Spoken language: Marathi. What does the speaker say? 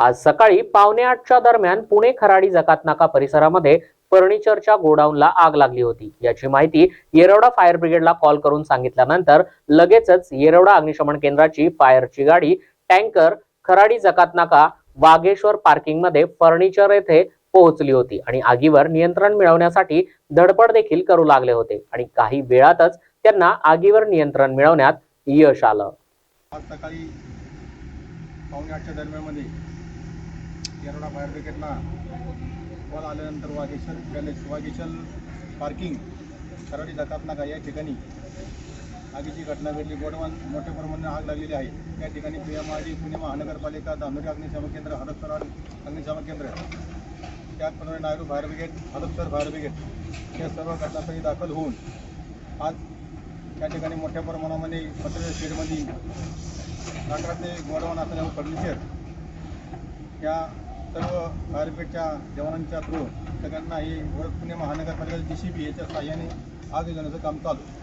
आज सकाळी पावणे आठच्या दरम्यान पुणे खराडी जकात नाका परिसरामध्ये फर्निचरच्या गोडाऊनला आग लागली होती. याची माहिती येरवडा फायर ब्रिगेडला कॉल करून सांगितल्यानंतर लगेचच येरवडा अग्निशमन केंद्राची फायरची गाडी टँकर खराडी जकात नाका वाघेश्वर पार्किंगमध्ये फर्निचर येथे पोहोचली होती आणि आगीवर नियंत्रण मिळवण्यासाठी धडपड देखील करू लागले होते आणि काही वेळातच त्यांना आगीवर नियंत्रण मिळवण्यात यश आलं. आज सकाळी पावणे आठच्या दरम्यानमध्ये येरवडा फायर ब्रिगेडला कॉल आल्यानंतर वाघेश्वर पॅलेस वाघेश्वर पार्किंग खराडी जातात नाका या ठिकाणी आगीची घटना घडली. गोडवान मोठ्या प्रमाणात आग लागलेली आहे. या ठिकाणी P M R D Pune महानगरपालिका धानोरी अग्निशामक केंद्र हडपसर अग्निशामक केंद्र. त्याचप्रमाणे नायरू fire brigade Hadapsar fire brigade या सर्व घटनास्थळी दाखल होऊन आज त्या ठिकाणी मोठ्या प्रमाणामध्ये पत्र शेडमध्ये नागरातले गोडवान असल्यामुळे फर्निचर या सर्व फायर जवानांच्या थ्रू सगळ्यांना ही पुणे महानगरपालिका जी सी बी याच्या सहाय्याने आग विझवण्याचं काम चालू.